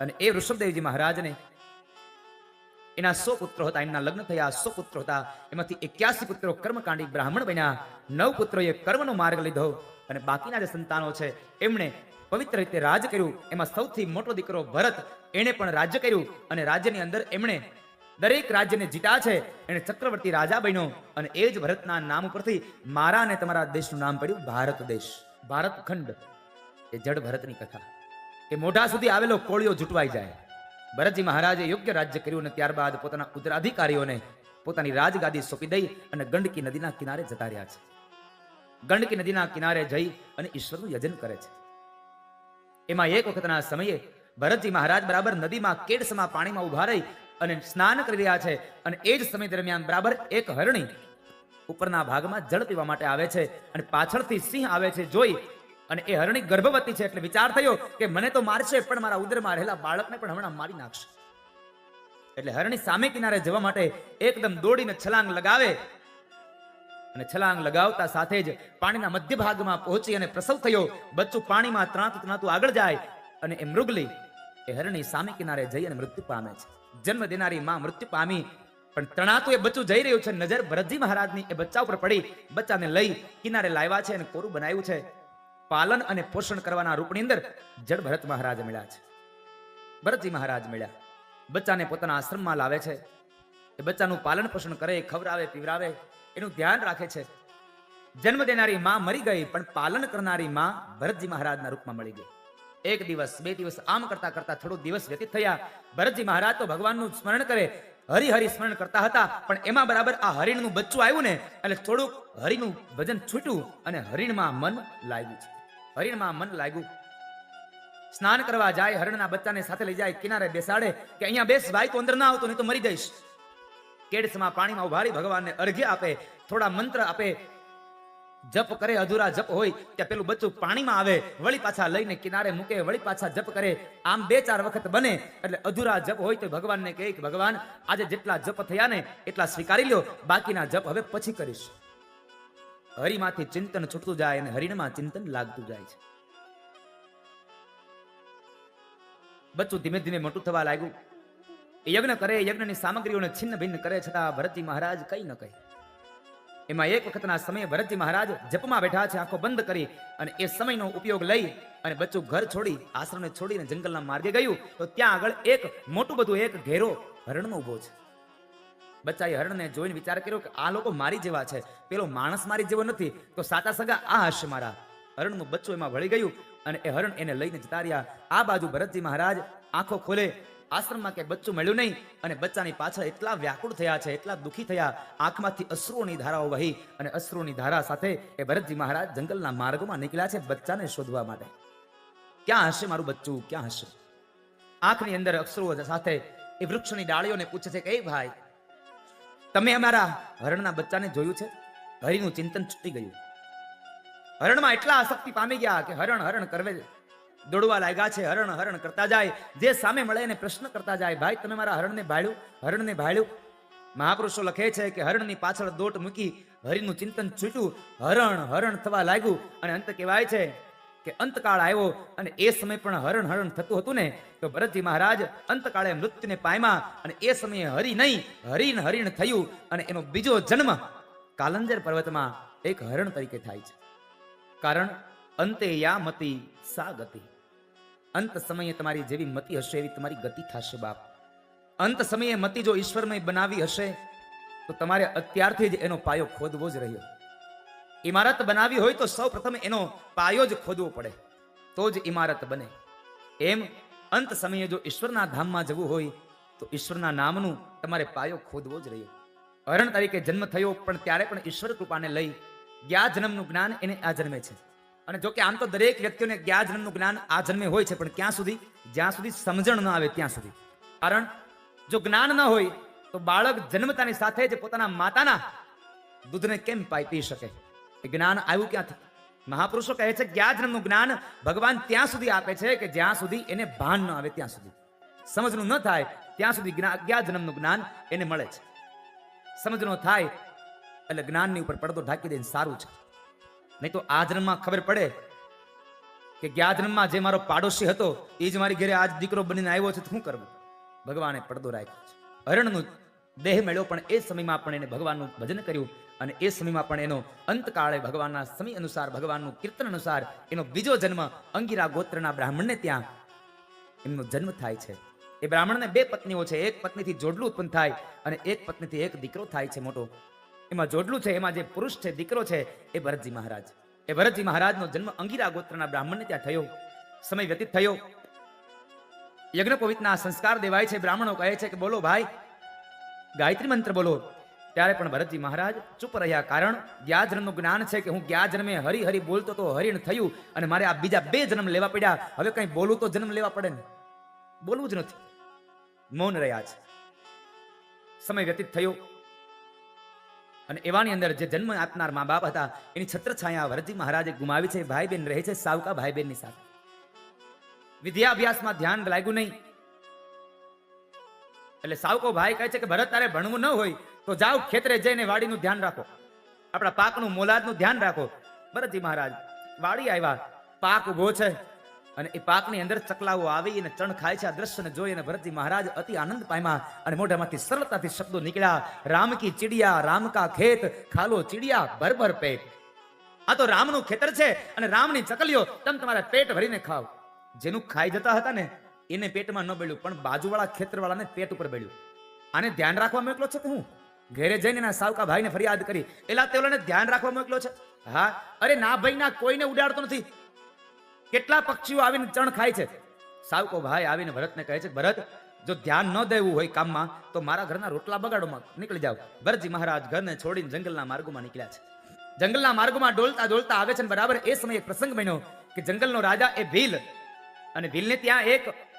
અને એ ઋષભદેવજી મહારાજને એના સો પુત્રો હતા, એમના લગ્ન થયા સો પુત્રો હતા. એમાંથી એક્યાસી પુત્રો કર્મકાંડી બ્રાહ્મણ બન્યા, નવ પુત્રોએ કર્મનો માર્ગ લીધો અને બાકીના જે સંતાનો છે, એમણે પવિત્ર રીતે રાજ કર્યું. એમાં સૌથી મોટો દીકરો ભરત, એણે પણ રાજ્ય કર્યું અને રાજ્યની અંદર એમણે દરેક રાજ્યને જીતા છે. એને ચક્રવર્તી રાજા બન્યો અને એ જ ભરતના નામ ઉપરથી મારા અને તમારા દેશનું નામ પડ્યું ભારત દેશ. ભારત ખંડ એ જડ ભરતની કથા. એ મોઢા સુધી આવેલો કોળિયો જૂટવાઈ જાય. ભરતજી મહારાજે યોગ્ય રાજ્ય કર્યું અને ત્યારબાદ પોતાના ઉત્તરાધિકારીઓને પોતાની રાજગાદી સોંપી દઈ અને ગંડકી નદીના કિનારે જતા રહ્યા છે. ગંડકી નદીના કિનારે જઈ અને ઈશ્વરનું યજન કરે છે. એમાં એક વખતના સમયે ભરતજી મહારાજ બરાબર નદીમાં કેડસમાં પાણીમાં ઊભા રહી અને સ્નાન કરી રહ્યા છે અને એ જ સમય દરમિયાન બરાબર એક હરણી ઉપરના ભાગમાં જળ પીવા માટે આવે છે અને પાછળથી સિંહ આવે છે જોઈ અને એ હરણી ગર્ભવતી છે એટલે વિચાર થયો કે મને તો મારશે, પણ મારા ઉદરમાં રહેલા બાળકને પણ હમણાં મારી નાખશે. એટલે હરણી સામે કિનારે જવા માટે એકદમ દોડીને છલાંગ લગાવે અને છલાંગ લગાવતા સાથે જ પાણીના મધ્ય ભાગમાં પહોંચી અને પ્રસવ થયો. બચ્ચું પાણીમાં ત્રાતું ત્રાંતું આગળ જાય અને એ મૃગલી એ હરણી સામે કિનારે જઈ અને મૃત્યુ પામે છે. જન્મ દેનારી માં મૃત્યુ પામી, પણ તણાતું એ બચ્ચું જઈ રહ્યું છે. નજર ભરતજી મહારાજની એ બચ્ચા ઉપર પડી. બચ્ચાને લઈ કિનારે લાવ્યા છે અને કોરું બનાવ્યું છે. પાલન અને પોષણ કરવાના રૂપની અંદર જડ ભરત મહારાજ મળ્યા છે. ભરતજી મહારાજ મળ્યા. બચ્ચાને પોતાના આશ્રમમાં લાવે છે. એ બચ્ચાનું પાલન પોષણ કરે ખવરાવે પીવરાવે એનું ધ્યાન રાખે છે. જન્મ દેનારી માં મરી ગઈ, પણ પાલન કરનારી માં ભરતજી મહારાજના રૂપમાં મળી ગઈ. એક દિવસ, બે દિવસ, આમ કરતા કરતા થોડો દિવસ વ્યતીત થયા. ભરતજી મહારાજ તો ભગવાનનું સ્મરણ કરે હરિ હરિ સ્મરણ કરતા હતા, પણ એમાં બરાબર આ હરિણનું બચ્ચું આવ્યું ને, એટલે થોડુંક હરિનું ભજન છૂટ્યું અને હરિણમાં મન લાગ્યું છે. હરિણમાં મન લાગ્યું. સ્નાન કરવા જાય, હરણના બચ્ચાને સાથે લઈ જાય, કિનારે બેસાડે કે અહીંયા બેસ, ભાઈ, તો અંદર ના આવતો, નહીં તો મરી જઈશ. કેડસમાં પાણીમાં ઉભારી ભગવાનને અર્ઘ્ય આપે, થોડા મંત્ર આપે. જપ કરે, અધૂરા જપ હોય કે પેલું બચ્ચું પાણીમાં આવે, વળી પાછા લઈને કિનારે મૂકે, વળી પાછા જપ કરે. આમ બે ચાર વખત બને, એટલે અધૂરા જપ હોય તો ભગવાનને કહે કે, ભગવાન, આજે જેટલા જપ થયા ને, એટલા સ્વીકારી લ્યો, બાકીના જપ હવે પછી કરીશ. હરિમાંથી ચિંતન છૂટતું જાય અને હરિણમાં ચિંતન લાગતું જાય છે. બચ્ચું ધીમે ધીમે મોટું થવા લાગ્યું. યજ્ઞ કરે યજ્ઞની સામગ્રીઓને છિન્ન ભિન્ન કરે છતાં ભરતજી મહારાજ કઈ ન કહે. એમાં એક વખતના સમયે ભરતજી મહારાજ જપમાં બેઠા છે, આંખો બંધ કરી અને એ સમયનો ઉપયોગ લઈ અને બચ્ચું ઘર છોડી, આશ્રમને છોડીને જંગલના માર્ગે ગયું. તો ત્યાં આગળ એક મોટું બધું એક ઘેરો હરણનો ઊભો છે. બચ્ચાએ હરણને જોઈને વિચાર કર્યો કે આ લોકો મારી જેવા છે. પેલો માણસ મારી જેવો નથી, તો સાતા સગા આ હશે મારા. હરણનું બચ્ચું એમાં વળી ગયું અને એ હરણ એને લઈને જતા રહ્યા. આ બાજુ ભરતજી મહારાજ આંખો ખોલે. આશ્રમમાં કે બચ્ચું મળ્યું નહીં અને બચ્ચાની પાછળ એટલા વ્યાકુળ થયા છે, એટલા દુઃખી થયા. આંખમાંથી અશ્રુઓની ધારાઓ વહી અને અશ્રુઓની ધારા સાથે એ ભરતજી મહારાજ જંગલના માર્ગમાં નીકળ્યા છે બચ્ચાને શોધવા માટે. ક્યાં હશે મારું બચ્ચું? ક્યાં હશે? આંખની અંદર અશ્રુઓ સાથે એ વૃક્ષની ડાળીઓને પૂછે છે કે, એ ભાઈ તમે અમારા હરણના બચ્ચાને જોયું છે? હરિનું ચિંતન છૂટી ગયું. હરણમાં એટલા આસક્તિ પામી ગયા કે હરણ હરણ કરવે દોડવા લાગ્યા છે, હરણ હરણ કરતા જાય, જે સામે મળે એને પ્રશ્ન કરતા જાય, ભાઈ, તમે મારા હરણને ભાળ્યું? હરણને ભાળ્યું? મહાપુરુષો લખે છે કે હરણની પાછળ દોટ મૂકી હરિનું ચિંતન છૂટ્યું. હરણ હરણ થવા લાગ્યું અને અંત કહેવાય છે કે અંતકાળ આવ્યો અને એ સમય પણ હરણ હરણ થતું હતું ને, તો ભરતજી મહારાજ અંતકાળે મૃત્યુને પામ્યા અને એ સમયે હરિ નહીં, હરિન હરિણ થયું અને એનો બીજો જન્મ કાલંજર પર્વતમાં એક હરણ તરીકે થાય છે. કારણ અંતે યા મતિ સા ગતિ. અંત સમયે તમારી જેવી મતિ હશે એવી તમારી ગતિ થશે બાપ. અંત સમયે મતિ જો ઈશ્વરમય બનાવી હશે, તો તમારે અત્યારથી જ એનો પાયો ખોદવો જ રહ્યો. ઇમારત બનાવી હોય તો સૌ પ્રથમ એનો પાયો જ ખોદવો પડે. તો જ ઇમારત બને. એમ અંત સમયે જો ઈશ્વરના ધામમાં જવું હોય, તો ઈશ્વરના નામનું તમારે પાયો ખોદવો જ રહ્યો. હરણ તરીકે જન્મ થયો, પણ ત્યારે પણ ઈશ્વર કૃપાને લઈ ગયા જન્મનું જ્ઞાન એને આ જન્મે છે. અને જો કે આમ તો દરેક વ્યક્તિઓને ગયા જન્મનું જ્ઞાન આ જન્મે હોય છે, પણ ક્યાં સુધી? જ્યાં સુધી સમજણ ન આવે, ત્યાં સુધી. કારણ જો જ્ઞાન ન હોય, તો બાળક જન્મતાની સાથે જ પોતાના માતાના દૂધને કેમ પાઈ પી શકે? જ્ઞાન આવ્યું ક્યાંથી? મહાપુરુષો કહે છે જન્મનું જ્ઞાન ભગવાન ત્યાં સુધી આપે છે કે જ્યાં સુધી એને ભાન ન આવે, ત્યાં સુધી. સમજનું ન થાય, ત્યાં સુધી અગિયાર જન્મનું જ્ઞાન એને મળે છે. સમજનો થાય, એટલે જ્ઞાનની ઉપર પડદો ઢાંકી દઈને સારું છે. નહીં તો આ જન્મમાં ખબર પડે કે ગયા જન્મમાં જે મારો પાડોશી હતો, એ જ મારી ઘરે આજ દીકરો બનીને આવ્યો છે શું કરવું? ભગવાને પડદો રાખ્યો છે. હરણનું દેહ મળ્યો, પણ એ સમયમાં પણ એને ભગવાનનું ભજન કર્યું. અને એ સમયમાં પણ એનો અંતકાળે ભગવાનના સમય અનુસાર, ભગવાનનું કીર્તન અનુસાર એનો બીજો જન્મ અંગીરા ગોત્રના બ્રાહ્મણને ત્યાં એમનો જન્મ થાય છે. એ બ્રાહ્મણને બે પત્નીઓ છે. એક પત્નીથી જોડલું ઉત્પન્ન થાય અને એક પત્નીથી એક દીકરો થાય છે મોટો. એમાં જોડલું છે, એમાં જે પુરુષ છે, દીકરો છે, એ ભરતજી મહારાજ. એ ભરતજી મહારાજનો જન્મ અંગીરા ગોત્રના બ્રાહ્મણને ત્યાં થયો. સમય વ્યતીત થયો. યજ્ઞપવિતના સંસ્કાર દેવાય છે. બ્રાહ્મણો કહે છે કે બોલો ભાઈ, ગાયત્રી મંત્ર બોલો. ત્યારે પણ ભરતજી મહારાજ ચૂપ રહ્યા. કારણ ગયા જન્મનું જ્ઞાન છે કે હું ગયા જન્મે હરી હરી બોલતો તો હરિણ થયું અને મારે આ બીજા બે જન્મ લેવા પડ્યા. હવે કંઈ બોલું તો જન્મ લેવા પડે ને? બોલવું જ નથી. મૌન રહ્યા છે. સમય વ્યતીત થયો. અને એવાની અંદર જે જન્મ આપનાર મા બાપ હતા, એની છત્રછાયા ભરતજી મહારાજે ગુમાવી છે. ભાઈ બહેન રહે છે સાવકા ભાઈ બહેનની સાથે. વિદ્યાભ્યાસમાં ધ્યાન લાગ્યું નહીં. એટલે સાવકો ભાઈ કહે છે કે ભરત તારે ભણવું ન હોય. તો જાઓ ખેતરે જઈને વાડીનું ધ્યાન રાખો. આપણા પાકનું મોલાદનું ધ્યાન રાખો. ભરતજી મહારાજ, વાડી આવ્યા. પાક ઊભો છે અને એ પાકની અંદર ચકલાઓ આવી અને ચણ ખાય છે. આ દ્રશ્યને જોઈ અને ભરતજી મહારાજ અતિ આનંદ પામ્યા અને મોઢામાંથી સરળતાથી શબ્દો નીકળ્યા. રામ કી ચીડિયા, રામ કા ખેત, ખાલો ચીડિયા ભરભર પેટ. આ તો રામનું ખેતર છે અને રામની ચકલીઓ તમે તમારા પેટ ભરીને ખાવ જેનું ખાઈ જતા હતા ને, એને પેટમાં ન બળ્યું પણ બાજુવાળા ખેતરવાળાને પેટ ઉપર બળ્યું આને ધ્યાન રાખવા મોકલો છે કે હું? ઘેરે જઈને એના સાવકા ભાઈને ફરિયાદ કરી. એલા તેઓને ધ્યાન રાખવા મોકલો છે. હા, અરે ના ભાઈ, ના, કોઈને ઉડાડતો નથી. કેટલા પક્ષીઓ આવીને ચણ ખાય છે? સાવકો ભાઈ આવીને ભરતને કહે છે ભરત, જો ધ્યાન ન દેવું હોય કામમાં, તો મારા ઘરના રોટલા બગાડોમાં નીકળી જાવ ભરતજી મહારાજ ઘરને છોડીને જંગલના માર્ગોમાં નીકળ્યા છે. જંગલના માર્ગોમાં ડોલતા ડોલતા આવે છે બરાબર એ સમયે પ્રસંગ બન્યો કે જંગલનો રાજા એ ભીલ. અને ભીલને ત્યાં એક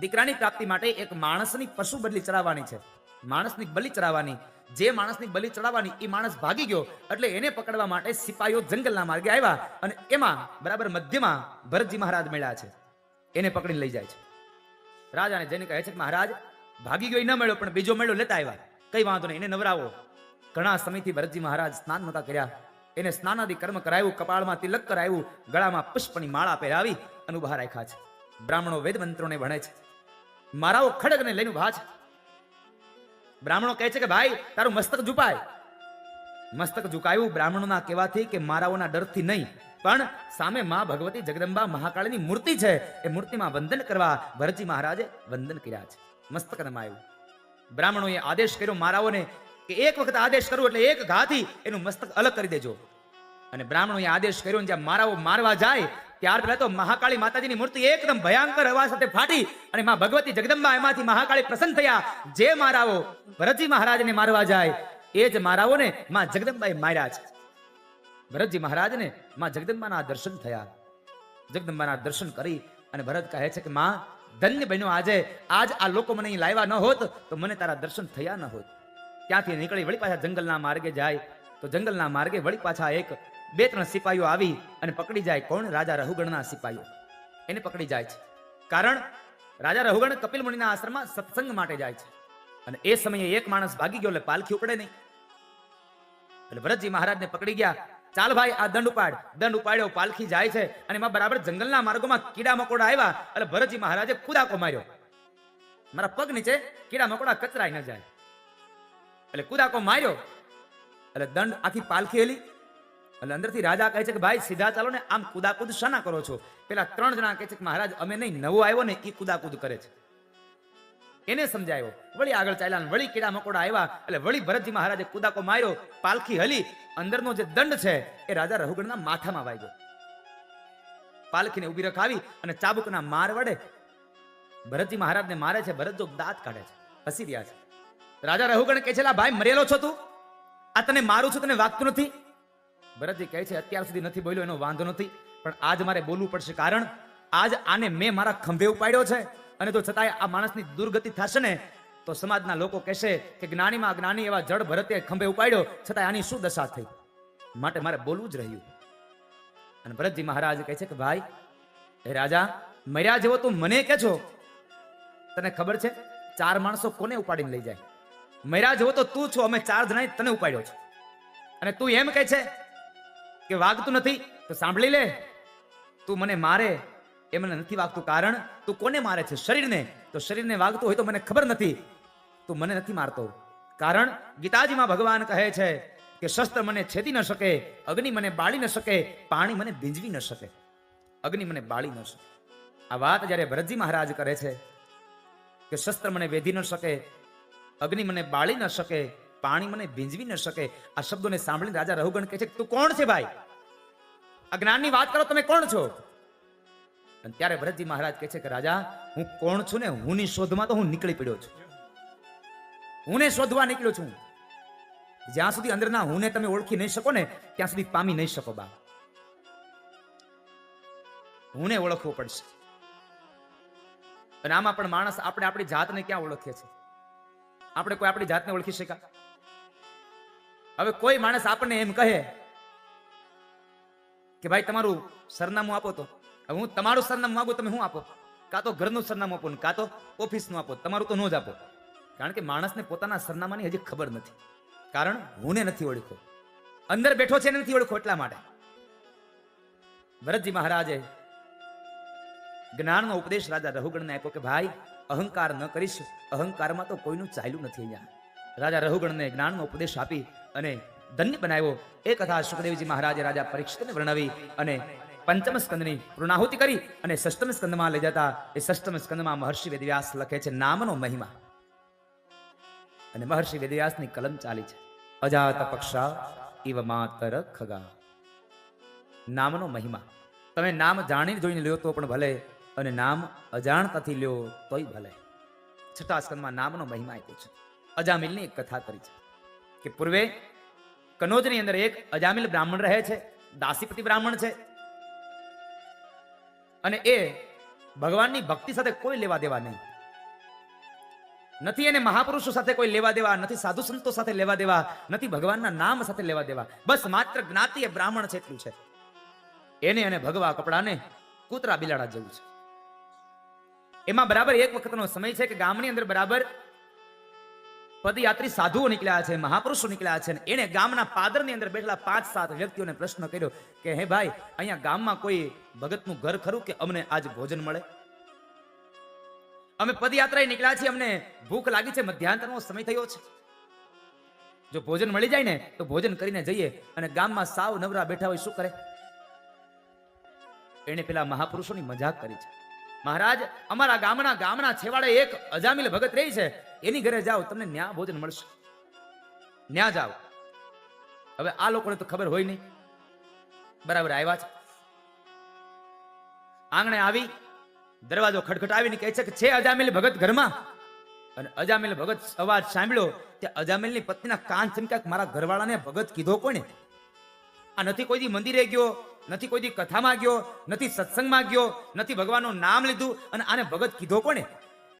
દીકરાની પ્રાપ્તિ માટે એક માણસની પશુ બદલી ચડાવવાની છે. માણસની બલી ચડાવવાની, જે માણસની બલી ચડાવવાની એ માણસ ભાગી ગયો એટલે એને પકડવા માટે સિપાહીઓ જંગલના માર્ગે આવ્યા અને એમાં બરાબર મધ્યમાં ભરતજી મહારાજ મળ્યા છે. એને પકડીને લઈ જાય છે. રાજાને જઈને કહે છે કે મહારાજ, ભાગી ગયો એ ન મળ્યો, પણ બીજો મેળો લેતા આવ્યા. કઈ વાંધો નહીં, એને નવરાવો. ઘણા સમયથી ભરતજી મહારાજ સ્નાન નહોતા કર્યા. એને સ્નાનાદી કર્મ કરાવ્યું કપાળમાં તિલક કરાવ્યું ગળામાં પુષ્પની માળા પહેરાવી અને ઊભા રાખ્યા છે. બ્રાહ્મણો વેદ મંત્રોને ભણે છે. મારાઓ ખડગને લઈને ઊભા છે. બ્રાહ્મણો કહે છે કે ભાઈ, તારું મસ્તક ઝુકાય મસ્તક ઝુકાયું બ્રાહ્મણોના કહેવાથી કે મારાઓના ડરથી નહીં, પણ સામે માં ભગવતી જગદંબા મહાકાળની મૂર્તિ છે, એ મૂર્તિમાં વંદન કરવા ભરતજી મહારાજે વંદન કર્યા છે. મસ્તક નમાયું. બ્રાહ્મણોએ આદેશ કર્યો મારાઓને કે એક વખત આદેશ કરો એટલે એક ઘાથી એનું મસ્તક અલગ કરી દેજો. અને બ્રાહ્મણોએ આદેશ કર્યો જ્યાં મારાઓ મારવા જાય ત્યાર પહેલા તો મહાકાળી માતાજીની મૂર્તિ એકદમ ભયંકર હવા સાથે ફાટી અને માં ભગવતી જગદંબા એમાંથી મહાકાળી પ્રસન્ન થયા. જે મારાઓ ભરતજી મહારાજને મારવા જાય, એ જ મારાઓને માં જગદંબાએ માર્યા છે. ભરતજી મહારાજને માં જગદંબાના દર્શન થયા. જગદંબાના દર્શન કરી અને ભરત કહે છે કે, માં, ધન્ય બન્યો આજે. આજ આ લોકો મને અહીં લાવ્યા ન હોત તો મને તારા દર્શન થયા ન હોત. ત્યાંથી નીકળી વળી પાછા જંગલના માર્ગે જાય. તો જંગલના માર્ગે વળી પાછા એક બે ત્રણ સિપાહીઓ આવી અને પકડી જાય કોણ? રાજા રહુગણના સિપાહીઓ એને પકડી જાય છે. કારણ રાજા રહુગણ કપિલ મુનિના આશ્રમમાં સત્સંગ માટે જાય છે. અને એ સમયે એક માણસ ભાગી ગયો એટલે પાલખી ઉપડે નહીં. એટલે ભરતજી મહારાજને પકડી ગયા. ચાલ ભાઈ, આ દંડ ઉપાડ. દંડ ઉપાડ્યો, પાલખી જાય છે અને એમાં બરાબર જંગલના માર્ગોમાં કીડા મકોડા આવ્યા. એટલે ભરતજી મહારાજે કુદાકો માર્યો. મારા પગ નીચે કીડા મકોડા કચરાઈ ન જાય. એટલે કુદાકો માર્યો. એટલે દંડ આખી પાલખી હેલી. એટલે અંદરથી રાજા કહે છે કે ભાઈ, સીધા ચાલો ને આમ કુદાકુદ શાના કરો છો? પેલા ત્રણ જણા કહે છે કે મહારાજ, અમે નહીં, નવો આવ્યો ને એ કુદાકુદ કરે છે. એને સમજાયો. વળી આગળ ચાલ્યા વળી કીડા મકોડા આવ્યા. એટલે વળી ભરતજી મહારાજે કુદાકો માર્યો, પાલખી હલી. અંદરનો જે દંડ છે, એ રાજા રઘુગણના માથામાં વાગ્યો પાલખીને ઊભી રખાવી અને ચાબુકના માર વડે ભરતજી મહારાજને મારે છે, ભરત જો દાંત કાઢે છે, હસી રહ્યા છે. રાજા રઘુગણ કહે છે, "લા ભાઈ, મરેલો છો તું? આ તને મારું છું, તને વાગતું નથી? ભરતજી કહે છે, અત્યાર સુધી નથી બોલ્યો, એનો વાંધો નથી, પણ આજ મારે બોલવું પડશે કારણ આજ આને મેં મારા ખંભે ઉપાડ્યો છે. અને જો છતાંય આ માણસની દુર્ગતિ થશે ને, તો સમાજના લોકો કહેશે કે જ્ઞાનીમાં જ્ઞાની એવા જડ ભરતે ખંભે ઉપાડ્યો છતાં આની શું દશા થઈ? માટે મારે બોલવું જ રહ્યું. અને ભરતજી મહારાજ કહે છે કે, ભાઈ હે રાજા, મર્યા જેવો તું મને કે છો? તને ખબર છે, ચાર માણસો કોને ઉપાડીને લઈ જાય? મર્યા જેવો તો તું છો, અમે ચાર જણાએ તને ઉપાડ્યો છે. અને તું એમ કહે છે કે વાગતું નથી, તો સાંભળી લે. તું મને મારે, એ મને નથી વાગતું કારણ, તું કોને મારે છે? શરીરને. તો શરીરને વાગતું હોય તો મને ખબર નથી. તું મને નથી મારતો. કારણ, ગીતાજીમાં ભગવાન કહે છે કે શસ્ત્ર મને છેદી ન શકે, અગ્નિ મને બાળી ન શકે, પાણી મને ભીંજવી ન શકે. અગ્નિ મને બાળી ન શકે. આ વાત જ્યારે ભરતજી મહારાજ કરે છે કે શસ્ત્ર મને વેધી ન શકે, અગ્નિ મને બાળી ન શકે પાણી મને ભીંજવી ન શકે. આ શબ્દોને સાંભળીને રાજા રહુગણ કહે છે, તું કોણ છે ભાઈ? અજ્ઞાનની વાત કરો, તમે કોણ છો? અને ત્યારે ભરતજી મહારાજ કહે છે કે, રાજા, હું કોણ છું ને હુંની શોધમાં તો હું નીકળી પડ્યો છું. હુંને શોધવા નીકળ્યો છું. જ્યાં સુધી અંદરના હુંને તમે ઓળખી નહીં શકો ને, ત્યાં સુધી પામી નહીં શકો, બા. હુંને ઓળખવું પડશે. અને આમાં પણ માણસ આપણે આપણી જાતને ક્યાં ઓળખીએ છીએ આપણે કોઈ આપણી જાતને ઓળખી શક્યા? હવે કોઈ માણસ આપણને એમ કહે કે ભાઈ તમારું સરનામું આપો તો. હવે હું તમારું સરનામું માગું તમે શું આપો? કાં તો ઘરનું સરનામું આપો ને, કાં તો ઓફિસનું આપો, તમારું તો ન જ આપો. કારણ કે માણસને પોતાના સરનામાની હજી ખબર નથી. કારણ હુંને નથી ઓળખો. અંદર બેઠો છે નથી ઓળખો એટલા માટે. ભરતજી મહારાજે જ્ઞાનનો ઉપદેશ રાજા રઘુગણને આપ્યો કે ભાઈ, અહંકાર ન કરીશ, અહંકારમાં તો કોઈનું ચાલ્યું નથી અહીંયા. રાજા રઘુગણને જ્ઞાનનો ઉપદેશ આપી અને ધન્ય બનાવ્યો. એ કથા સુખદેવજી મહારાજે રાજા પરીક્ષિતને વર્ણવી અને પંચમ સ્કંદની પૂર્ણાહુતિ કરી અને ષષ્ટમ સ્કંદમાં લઈ જતા એ ષષ્ટમ સ્કંદમાં મહર્ષિ વેદવ્યાસ લખે છે નામનો મહિમા. અને મહર્ષિ વેદવ્યાસની કલમ ચાલી છે. અજાત પક્ષા ઇવ માતર ખગા. નામનો મહિમા. તમે નામ જાણીને જોઈને લ્યો તો પણ ભલે અને નામ અજાણતાથી લ્યો તોય ભલે. છઠ્ઠા સ્કંદમાં નામનો મહિમા આપ્યો છે. અજામિલની એક કથા કરી છે કે પૂર્વે કનોજની અંદર એક અજામિલ બ્રાહ્મણ રહે છે, દાસીપતિ બ્રાહ્મણ છે. અને એ ભગવાનની ભક્તિ સાથે કોઈ લેવા દેવા નહીં. નથી એને મહાપુરુષો સાથે કોઈ લેવા દેવા, નથી સાધુ સંતો સાથે લેવા દેવા, નથી ભગવાનના નામ સાથે લેવા દેવા. બસ માત્ર જ્ઞાતિ એ બ્રાહ્મણ છે એટલું છે. એને અને ભગવા કપડાને કૂતરા બિલાડા જેવું છે. એમાં બરાબર એક વખતનો સમય છે કે ગામની અંદર બરાબર પદયાત્રી સાધુઓ નીકળ્યા છે, મહાપુરુષો નીકળ્યા છે એને ગામના પાદરની અંદર બેઠેલા પાંચ સાત વ્યક્તિઓને પ્રશ્ન કર્યો કે, હે ભાઈ, અહીંયા ગામમાં કોઈ ભગતનું ઘર ખરું કે અમને આજ ભોજન મળે? અમે પદયાત્રાએ નીકળ્યા છીએ, અમને ભૂખ લાગી છે મધ્યાંતરનો સમય થયો છે. જો ભોજન મળી જાય ને, તો ભોજન કરીને જઈએ અને ગામમાં સાવ નવરા બેઠા હોય શું કરે? એને પેલા મહાપુરુષોની મજાક કરી છે. મહારાજ, અમારા ગામના ગામના છેવાડે એક અજામિલ ભગત રહી છે. એની ઘરે જાઓ, તમને ન્યા ભોજન મળશે. ન્યા જાઓ. હવે આ લોકોને તો ખબર હોય નહીં. બરાબર આવ્યા છે. આંગણે આવી, દરવાજો ખટખટાવીને કહે છે કે છે અજામિલ ભગત ઘરમાં? અને અજામિલ ભગત અવાજ સાંભળ્યો, તે અજામિલની પત્નીના કાન કે મારા ઘરવાળાને ભગત કીધો કોને આ નથી કોઈ દી મંદિરે ગયો, નથી કોઈ દી કથામાં ગયો, નથી સત્સંગમાં ગયો, નથી ભગવાનનું નામ લીધું. અને આને ભગત કીધો કોને